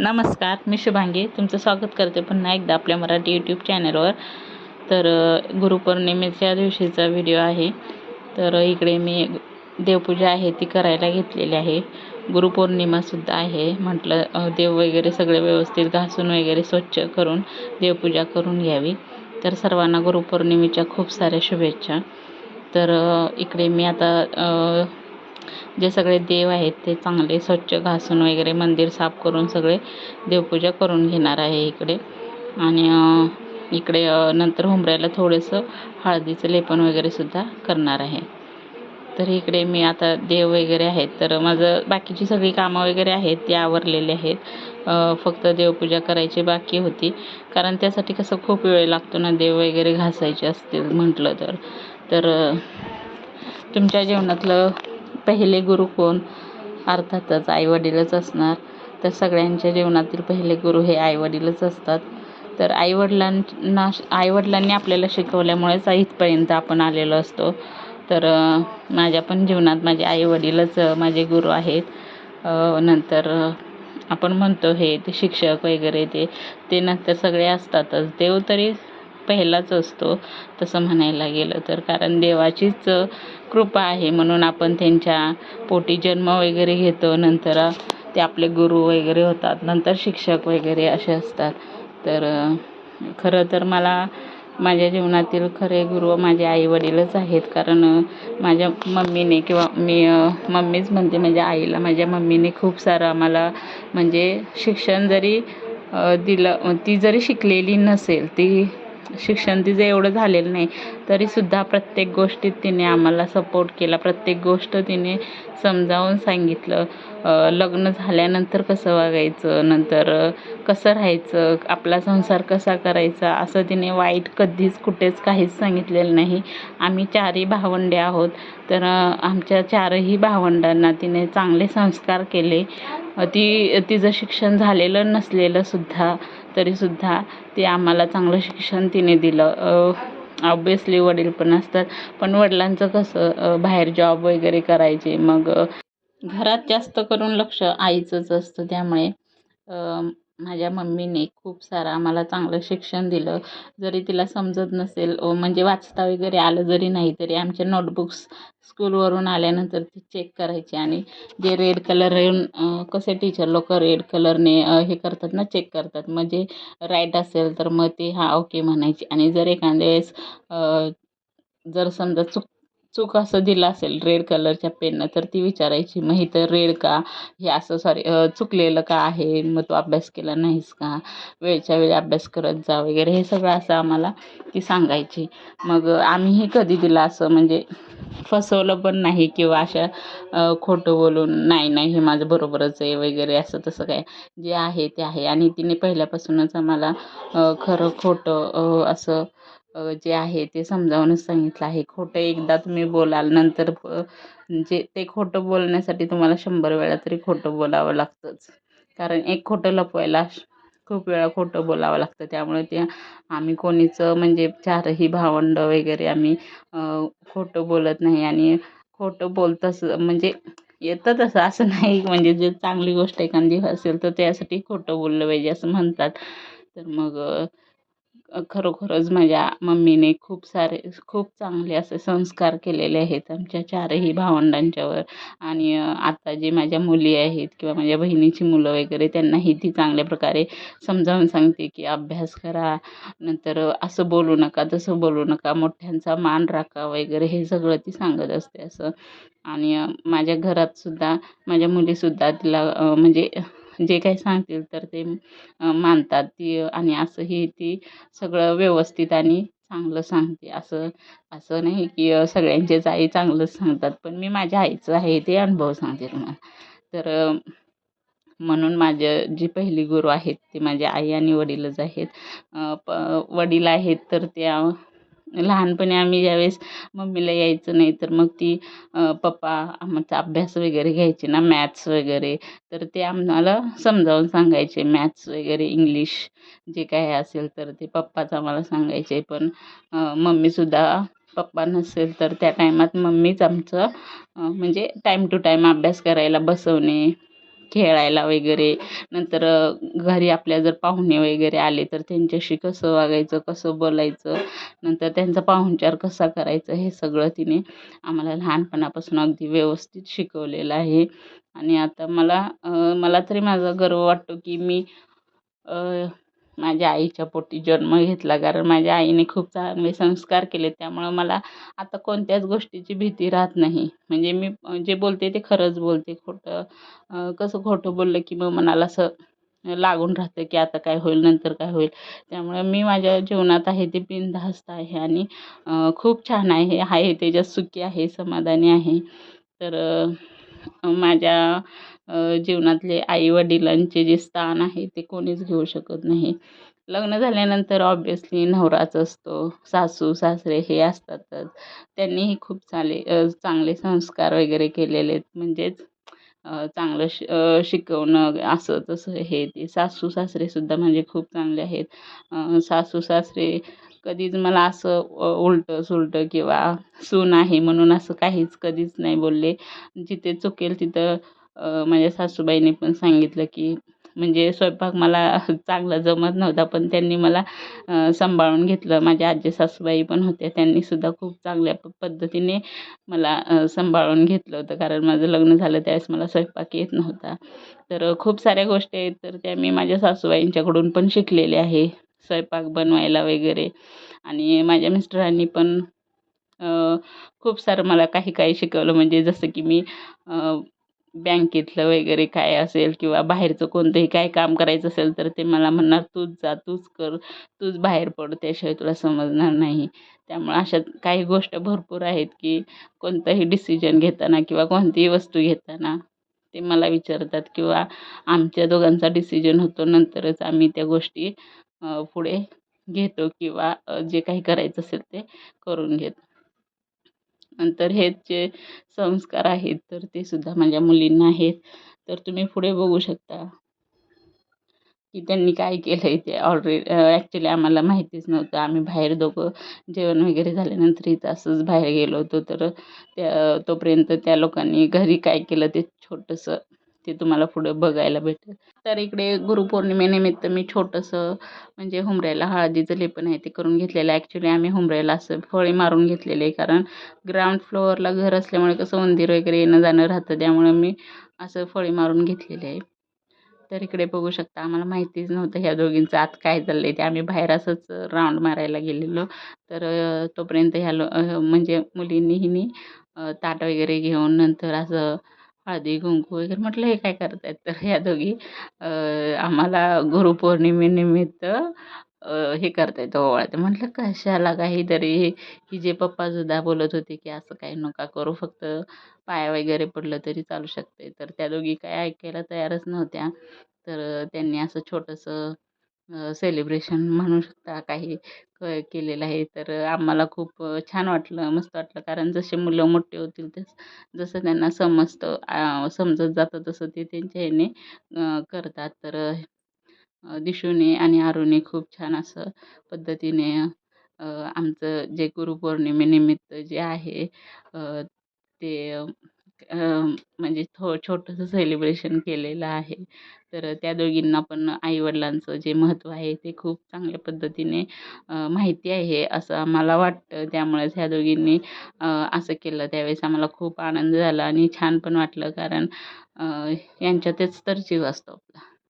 नमस्कार मी शुभांगी. तुमचं स्वागत करते पुन्हा एकदा आपल्या मराठी यूट्यूब चॅनलवर तर गुरुपौर्णिमेच्या दिवशीचा व्हिडिओ आहे. तर इकडे मी देवपूजा आहे ती करायला घेतलेली आहे. गुरुपौर्णिमासुद्धा आहे. म्हटलं देव वगैरे सगळे व्यवस्थित घासून वगैरे स्वच्छ करून देवपूजा करून घ्यावी. तर सर्वांना गुरुपौर्णिमेच्या खूप साऱ्या शुभेच्छा. तर इकडे मी आता जे सगळे देव आहेत ते चांगले स्वच्छ घासून वगैरे मंदिर साफ करून सगळे देवपूजा करून घेणार आहे इकडे. आणि इकडे नंतर हुंबऱ्याला थोडंसं हळदीचं लेपन वगैरे सुद्धा करणार आहे. तर इकडे मी आता देव वगैरे आहेत तर माझं बाकीची सगळी कामं वगैरे आहेत ती आवरलेली आहेत. फक्त देवपूजा करायची बाकी होती. कारण त्यासाठी कसं खूप वेळ लागतो ना देव वगैरे घासायचे असतील म्हटलं तर. तर तुमच्या जेवणातलं पहिले गुरु कोण? अर्थातच आईवडीलच असणार. तर सगळ्यांच्या जीवनातील पहिले गुरु हे आईवडीलच असतात. तर आईवडिलांना आईवडिलांनी आपल्याला शिकवल्यामुळेच इथपर्यंत आपण आलेलो असतो. तर माझ्या पण जीवनात माझे आईवडीलच माझे गुरु आहेत. नंतर आपण म्हणतो हे ते शिक्षक वगैरे ते ते नंतर सगळे असतातच. देव तरी पहिलाच असतो तसं म्हणायला गेलं तर. कारण देवाचीच कृपा आहे म्हणून आपण त्यांच्या पोटी जन्म वगैरे घेतो नंतर ते आपले गुरु वगैरे होतात नंतर शिक्षक वगैरे असे असतात. तर खरं तर मला माझ्या जीवनातील खरे गुरु माझे आईवडीलच आहेत. कारण माझ्या मम्मीने किंवा मी मम्मीच म्हणते माझ्या आईला माझ्या मम्मीने खूप सारं आम्हाला म्हणजे शिक्षण जरी दिलं ती जरी शिकलेली नसेल ती शिक्षण तिचं एवढं झालेलं नाही. तरीसुद्धा प्रत्येक गोष्टीत तिने आम्हाला सपोर्ट केला. प्रत्येक गोष्ट तिने समजावून सांगितलं. लग्न झाल्यानंतर कसं वागायचं? नंतर कसं राहायचं? आपला संसार कसा करायचा? असं तिने वाईट कधीच कुठेच काहीच सांगितलेलं नाही. आम्ही चारही भावंडे आहोत. तर आमच्या चारही भावंडांना तिने चांगले संस्कार केले. ती तिचं शिक्षण झालेलं नसलेलं सुद्धा तरीसुद्धा ती आम्हाला चांगलं शिक्षण तिने दिलं. ऑब्वियसली वडील पण असतात पण वडिलांचं कसं बाहेर जॉब वगैरे करायचे मग घरात जास्त करून लक्ष आईचंच असतं त्यामुळे. माझ्या मम्मीने खूप सारं आम्हाला चांगलं शिक्षण दिलं. जरी तिला समजत नसेल म्हणजे वाचता वगैरे आलं जरी नाही तरी आमच्या नोटबुक्स स्कूलवरून आल्यानंतर ती चेक करायची आणि जे रेड कलर येऊन कसे टीचर लोक रेड कलरने हे करतात ना चेक करतात. म्हणजे राईट असेल तर मग ते हा ओके म्हणायचे. आणि जर एखाद्या वेळेस जर समजा चुक चूक असं दिलं असेल रेड कलरच्या पेननं तर ती विचारायची मग इथं रेड का? हे असं सॉरी चुकलेलं का आहे? मग तू अभ्यास केला नाहीस का? वेळच्या वेळी अभ्यास करत जा वगैरे हे सगळं असं आम्हाला ती सांगायची. मग आम्हीही कधी तिला असं म्हणजे फसवलं पण नाही किंवा अशा खोटं बोलून नाही नाही हे माझं बरोबरच आहे वगैरे असं तसं काय जे आहे ते आहे. आणि तिने पहिल्यापासूनच आम्हाला खरं खोटं असं जे आहे ते समजावूनच सांगितलं आहे. खोटं एकदा तुम्ही बोलाल नंतर जे ते खोटं बोलण्यासाठी तुम्हाला शंभर वेळा तरी खोटं बोलावं लागतंच. कारण एक खोटं लपवायला खूप वेळा खोटं बोलावं लागतं. त्यामुळे ते आम्ही कोणीच म्हणजे चारही भावंड वगैरे आम्ही खोटं बोलत नाही. आणि खोटं बोलतंच म्हणजे येतं तसं. असं नाही म्हणजे जे चांगली गोष्ट एखादी असेल तर त्यासाठी खोटं बोललं पाहिजे असं म्हणतात. तर मग खरोखरच माझ्या मम्मीने खूप सारे खूप चांगले असे संस्कार केलेले आहेत आमच्या चारही भावंडांच्यावर. आणि आता जे माझ्या मुली आहेत किंवा माझ्या बहिणीची मुलं वगैरे त्यांनाही ती चांगल्या प्रकारे समजावून सांगते की अभ्यास करा नंतर असं बोलू नका तसं बोलू नका मोठ्यांचा मान राखा वगैरे हे सगळं ती सांगत असते असं. आणि माझ्या घरात सुद्धा माझ्या मुलीसुद्धा तिला म्हणजे जे काही सांगतील तर ते मानतात ती आणि असंही ती सगळं व्यवस्थित आणि चांगलं सांगते. असं असं नाही की सगळ्यांचेच आई चांगलंच सांगतात पण मी माझ्या आईचं आहे ते अनुभव सांगते तुम्हाला. तर म्हणून माझं जी पहिली गुरु आहेत ते माझे आई आणि वडीलच आहेत. प वडील आहेत तर त्या लहानपणी आम्ही ज्यावेळेस मम्मीला यायचं नाही तर मग ती पप्पा आमचा अभ्यास वगैरे घ्यायचे ना मॅथ्स वगैरे तर ते आम्हाला समजावून सांगायचे मॅथ्स वगैरे इंग्लिश जे काही असेल तर ते पप्पाच आम्हाला सांगायचे. पण मम्मीसुद्धा पप्पा नसेल तर त्या टायमात मम्मीच आमचं म्हणजे टाईम टू टाईम अभ्यास करायला बसवणे खेळायला वगैरे. नंतर घरी आपल्या जर पाहुणे वगैरे आले तर त्यांच्याशी कसं वागायचं कसं बोलायचं नंतर त्यांचा पाहुणचार कसा करायचा हे सगळं तिने आम्हाला लहानपणापासून अगदी व्यवस्थित शिकवलेलं आहे. आणि आता मला मला तरी माझा गर्व वाटतो की मी माझ्या आईच्या पोटी जन्म घेतला. कारण माझ्या आईने खूप चांगले संस्कार केले. त्यामुळं मला आता कोणत्याच गोष्टीची भीती राहत नाही. म्हणजे मी जे बोलते ते खरंच बोलते. खोटं कसं खोटं बोललं की मग मनाला असं लागून राहतं की आता काय होईल नंतर काय होईल. त्यामुळे मी माझ्या जीवनात आहे ते बिनधास्त आहे आणि खूप छान आहे. आहे त्याच्यात सुखी आहे समाधानी आहे. तर माझ्या जीवनातले आईवडिलांचे जे स्थान आहे ते कोणीच घेऊ शकत नाही. लग्न झाल्यानंतर ऑब्वियसली नवराच असतो सासू सासरे हे असतातच. त्यांनीही खूप चाले चांगले संस्कार वगैरे केलेले आहेत. म्हणजेच चांगलं श शिकवणं असं तसं हे ते सासू सासरेसुद्धा म्हणजे खूप चांगले आहेत. सासू सासरे कधीच मला असं उलटं सुलटं किंवा सून आहे म्हणून असं काहीच कधीच नाही बोलले. जिथे चुकेल तिथं माझ्या सासूबाईने पण सांगितलं की म्हणजे स्वयंपाक मला चांगला जमत नव्हता पण त्यांनी मला सांभाळून घेतलं. माझ्या आजी सासूबाई पण होत्या त्यांनीसुद्धा खूप चांगल्या प पद्धतीने मला सांभाळून घेतलं होतं. कारण माझं लग्न झालं त्यावेळेस मला स्वयंपाक येत नव्हता. तर खूप साऱ्या गोष्टी आहेत तर त्या मी माझ्या सासूबाईंच्याकडून पण शिकलेले आहे. स्वयंपाक बनवायला वगैरे. आणि माझ्या मिस्टरांनी पण खूप सारं मला काही काही शिकवलं. म्हणजे जसं की मी बँकेतलं वगैरे काय असेल किंवा बाहेरचं कोणतंही काय काम करायचं असेल तर ते मला म्हणणार तूच जा तूच कर तूच बाहेर पड त्याशिवाय तुला समजणार नाही. त्यामुळं अशा काही गोष्ट भरपूर आहेत की कोणतंही डिसिजन घेताना किंवा कोणतीही वस्तू घेताना ते मला विचारतात किंवा आमच्या दोघांचा डिसिजन होतो नंतरच आम्ही त्या गोष्टी पुढे घेतो किंवा जे काही करायचं असेल ते करून घेतो. नंतर हेच जे संस्कार आहेत तर ते सुद्धा माझ्या मुलींना आहेत. तर तुम्ही पुढे बघू शकता की त्यांनी काय केलं आहे ते ऑलरेडी ॲक्च्युली आम्हाला माहितीच नव्हतं. आम्ही बाहेर दोघं जेवण वगैरे झाल्यानंतर इथं असंच बाहेर गेलो होतो. तर त्या तोपर्यंत त्या लोकांनी घरी काय केलं ते छोटंसं ते तुम्हाला पुढं बघायला भेटेल. तर इकडे गुरुपौर्णिमेनिमित्त मी छोटंसं म्हणजे हुमऱ्याला हळदीचं लेपन आहे ते करून घेतलेलं आहे. ॲक्च्युली आम्ही हुमऱ्याला असं फळे मारून घेतलेले आहे. कारण ग्राउंड फ्लोअरला घर असल्यामुळे कसं उंदीर वगैरे येणं जाणं राहतं. त्यामुळे मी असं फळे मारून घेतलेले आहे. तर इकडे बघू शकता आम्हाला माहितीच नव्हतं ह्या दोघींचं आत काय चाललं आहे ते. आम्ही बाहेर असंच राऊंड मारायला गेलेलो. तर तोपर्यंत ह्या लो म्हणजे मुलींनीही ताट वगैरे घेऊन नंतर असं हळदी कुंकू वगैरे म्हटलं हे काय करत आहेत तर ह्या दोघी आम्हाला गुरुपौर्णिमेनिमित्त हे करता येतं ओवाळते. म्हटलं कशाला काहीतरी? ही जे पप्पासुद्धा बोलत होते की असं काही नका करू फक्त पाया वगैरे पडलं तरी चालू शकते तर त्या दोघी काय ऐकायला तयारच नव्हत्या. तर त्यांनी असं छोटंसं सेलिब्रेशन म्हणू शकता काही क केलेलं आहे. तर आम्हाला खूप छान वाटलं मस्त वाटलं. कारण जसे मुलं मोठे होतील तस जसं त्यांना समजतं समजत जातं तसं ते त्यांच्या ह्याने करतात. तर दिशूने आणि आरूने खूप छान असं पद्धतीने आमचं जे गुरुपौर्णिमेनिमित्त जे आहे ते म्हणजे थो छोटंसं सेलिब्रेशन केलेलं आहे. तर त्या दोघींना पण आईवडिलांचं जे महत्त्व आहे ते खूप चांगल्या पद्धतीने माहिती आहे असं आम्हाला वाटतं. त्यामुळेच ह्या दोघींनी असं केलं. त्यावेळेस आम्हाला खूप आनंद झाला आणि छान पण वाटलं कारण यांच्यातच तर जीव असतो आपला.